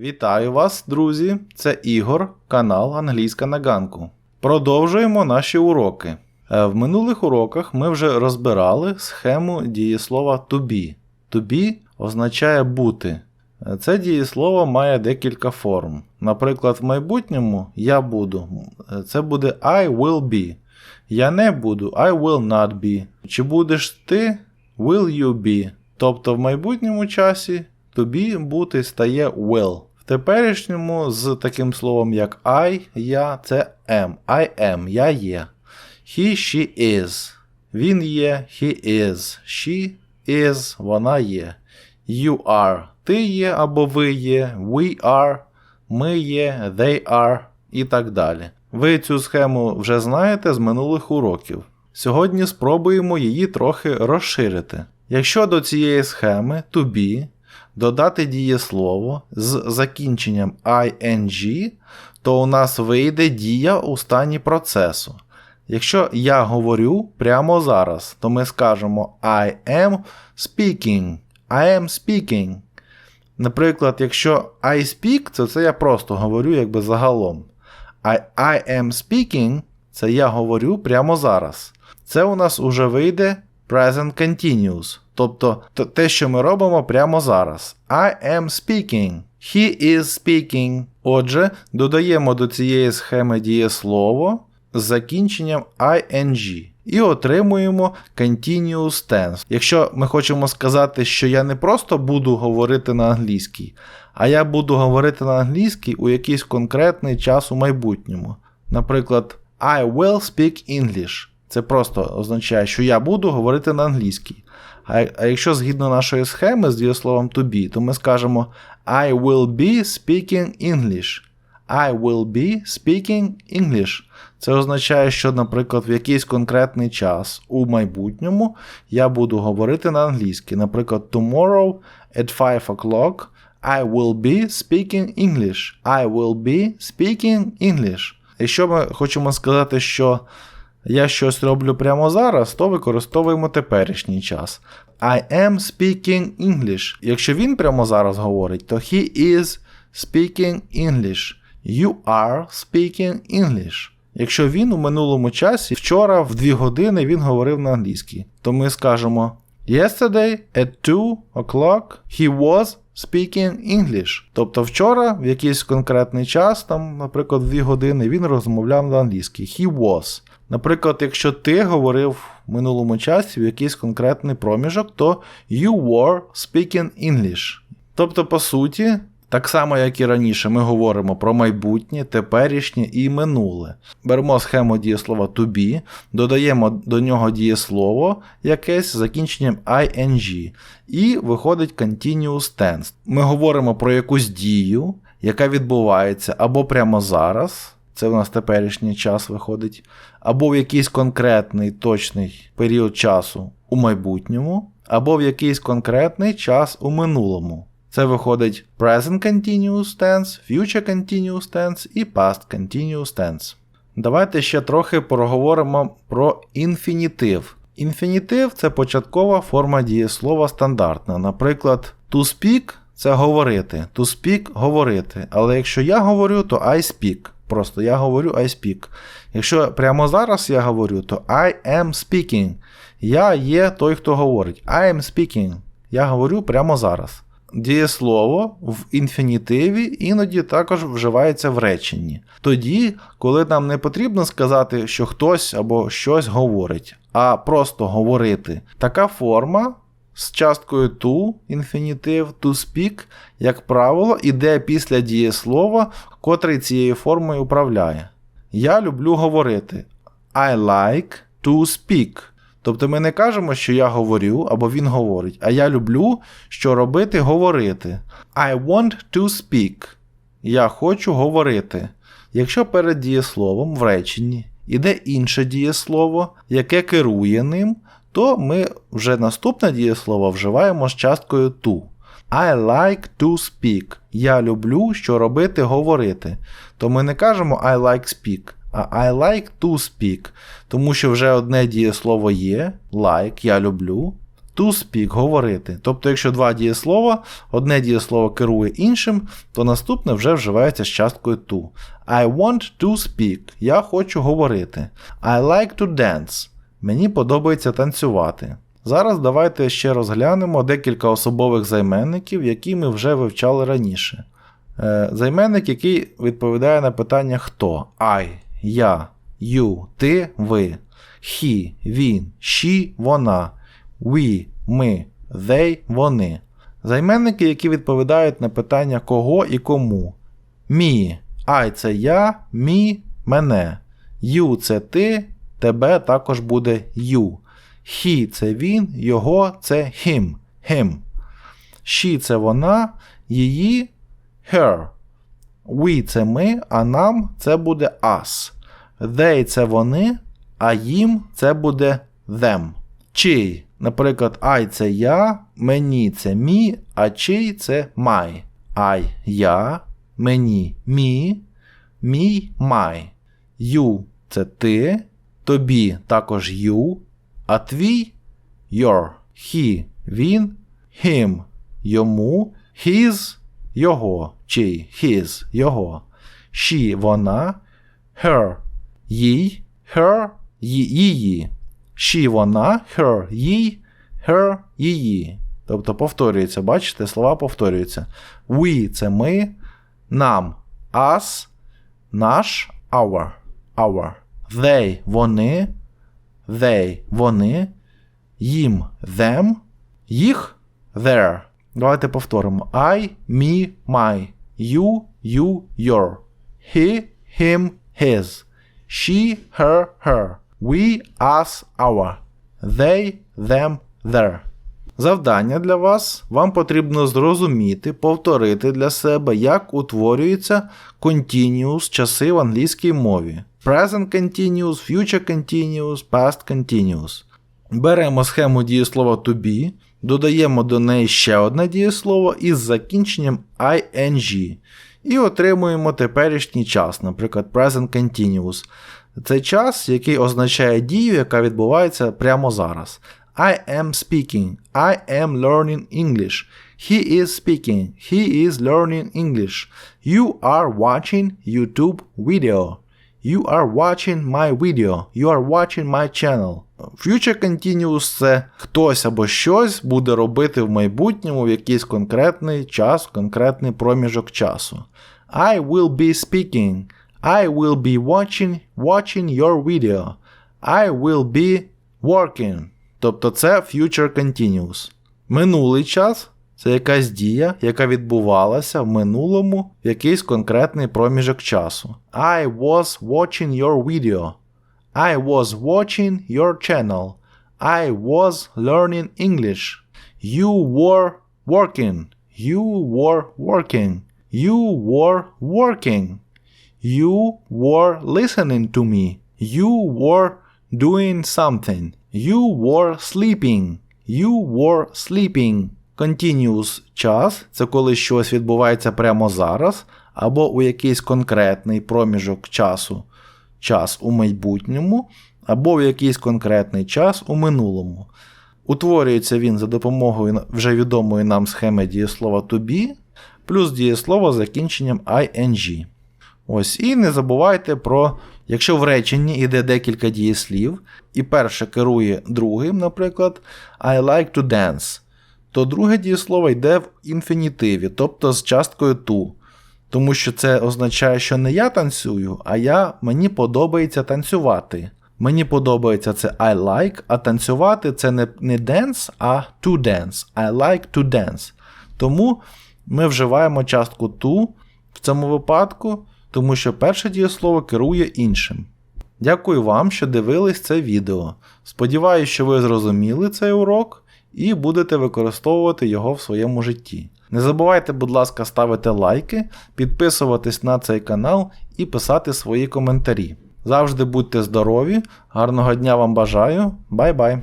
Вітаю вас, друзі! Це Ігор, канал Англійська на ганку. Продовжуємо наші уроки. Е, В минулих уроках ми вже розбирали схему дієслова to be. To be означає бути. Е, Це дієслово має декілька форм. Наприклад, в майбутньому я буду. Е, Це буде I will be. Я не буду, I will not be. Чи будеш ти? Will you be. Тобто в майбутньому часі to be бути стає will. Теперішньому з таким словом як I, я це am. I am, я є. He, she is. Він є, he is. She is, вона є. You are. Ти є або ви є. We are. Ми є, they are і так далі. Ви цю схему вже знаєте з минулих уроків. Сьогодні спробуємо її трохи розширити. Якщо до цієї схеми to be додати дієслово з закінченням ing, то у нас вийде дія у стані процесу. Якщо я говорю прямо зараз, то ми скажемо I am speaking. I am speaking. Наприклад, якщо I speak, то це я просто говорю якби загалом. I, I am speaking це я говорю прямо зараз. Це у нас уже вийде present continuous. Тобто те, що ми робимо прямо зараз. I am speaking. He is speaking. Отже, додаємо до цієї схеми дієслово з закінченням ing. І отримуємо continuous tense. Якщо ми хочемо сказати, що я не просто буду говорити на англійській, а я буду говорити на англійській у якийсь конкретний час у майбутньому. Наприклад, I will speak English. Це просто означає, що я буду говорити на англійській. А, якщо згідно нашої схеми з дієсловом to be, то ми скажемо I will be speaking English. I will be speaking English. Це означає, що, наприклад, в якийсь конкретний час у майбутньому я буду говорити на англійській. Наприклад, tomorrow at 5 o'clock I will be speaking English. I will be speaking English. Якщо ми хочемо сказати, що я щось роблю прямо зараз, то використовуємо теперішній час. I am speaking English. Якщо він прямо зараз говорить, то he is speaking English. You are speaking English. Якщо він у минулому часі, вчора в 2 години він говорив на англійській, то ми скажемо Yesterday at 2 o'clock he was speaking English. Тобто вчора, в якийсь конкретний час, там, наприклад, в 2 години, він розмовляв на англійській. He was. Наприклад, якщо ти говорив в минулому часі в якийсь конкретний проміжок, то you were speaking English. Тобто, по суті, так само, як і раніше, ми говоримо про майбутнє, теперішнє і минуле. Беремо схему дієслова to be, додаємо до нього дієслово якесь з закінченням ing, і виходить continuous tense. Ми говоримо про якусь дію, яка відбувається або прямо зараз. Це у нас теперішній час виходить, або в якийсь конкретний точний період часу у майбутньому, або в якийсь конкретний час у минулому. Це виходить present continuous tense, future continuous tense і past continuous tense. Давайте ще трохи проговоримо про інфінітив. Інфінітив це початкова форма дієслова стандартна. Наприклад, to speak це говорити. To speak говорити. Але якщо я говорю, то I speak. Просто я говорю I speak. Якщо прямо зараз я говорю, то I am speaking. Я є той, хто говорить. I am speaking. Я говорю прямо зараз. Дієслово в інфінітиві іноді також вживається в реченні. Тоді, коли нам не потрібно сказати, що хтось або щось говорить, а просто говорити. Така форма з часткою to, інфінітив, to speak, як правило, іде після дієслова, котрий цією формою управляє. Я люблю говорити. I like to speak. Тобто ми не кажемо, що я говорю або він говорить, а я люблю, що робити говорити. I want to speak. Я хочу говорити. Якщо перед дієсловом в реченні іде інше дієслово, яке керує ним, то ми вже наступне дієслово вживаємо з часткою to. I like to speak. Я люблю, що робити говорити. То ми не кажемо I like speak, а I like to speak. Тому що вже одне дієслово є, like, я люблю. To speak говорити. Тобто, якщо два дієслова, одне дієслово керує іншим, то наступне вже вживається з часткою to. I want to speak. Я хочу говорити. I like to dance. Мені подобається танцювати. Зараз давайте ще розглянемо декілька особових займенників, які ми вже вивчали раніше. Е, Займенник, який відповідає на питання хто. I, я, you, ти, ви. He, він, she, вона. We, ми, they, вони. Займенники, які відповідають на питання кого і кому. Me, I це я, me мене. You це ти, тебе також буде you. He це він, його це him. him. She це вона, її her. We це ми, а нам це буде us. They це вони, а їм це буде them. Чий, наприклад, I це я, мені це мі, а чий це my. I я, мені мі, мій my. You це ти, тобі також you, а твій your. He він, him йому, his його, чий, his його. She вона, her їй, her її. She вона, her їй, her її. Тобто повторюється, бачите, слова повторюються. We це ми, нам, us, наш, our, our. They вони, they вони, їм them, їх their. Давайте повторимо. I, me, my, you, you, your, he, him, his, she, her, her, we, us, our, they, them, their. Завдання для вас. Вам потрібно зрозуміти, повторити для себе, як утворюється continuous часи в англійській мові. Present continuous, future continuous, past continuous. Беремо схему дієслова to be, додаємо до неї ще одне дієслово із закінченням ing. І отримуємо теперішній час, наприклад, present continuous. Це час, який означає дію, яка відбувається прямо зараз. I am speaking. I am learning English. He is speaking. He is learning English. You are watching YouTube video. You are watching my video. You are watching my channel. Future continuous це хтось або щось буде робити в майбутньому в якийсь конкретний час, конкретний проміжок часу. I will be speaking. I will be watching watching your video. I will be working. Тобто це future continuous. Минулий час це якась дія, яка відбувалася в минулому в якийсь конкретний проміжок часу. I was watching your video. I was watching your channel. I was learning English. You were working. You were working. You were working. You were listening to me. You were doing something. You were sleeping. You were sleeping. Continuous час це коли щось відбувається прямо зараз, або у якийсь конкретний проміжок часу, час у майбутньому, або в якийсь конкретний час у минулому. Утворюється він за допомогою вже відомої нам схеми дієслова to be, плюс дієслово закінченням ing. Ось, і не забувайте про, якщо в реченні йде декілька дієслів, і перше керує другим, наприклад, I like to dance, то друге дієслово йде в інфінітиві, тобто з часткою to. Тому що це означає, що не я танцюю, а я мені подобається танцювати. Мені подобається це I like, а танцювати це не, не dance, а to dance. I like to dance. Тому ми вживаємо частку to в цьому випадку, тому що перше дієслово керує іншим. Дякую вам, що дивились це відео. Сподіваюсь, що ви зрозуміли цей урок і будете використовувати його в своєму житті. Не забувайте, будь ласка, ставити лайки, підписуватись на цей канал і писати свої коментарі. Завжди будьте здорові, гарного дня вам бажаю, бай-бай!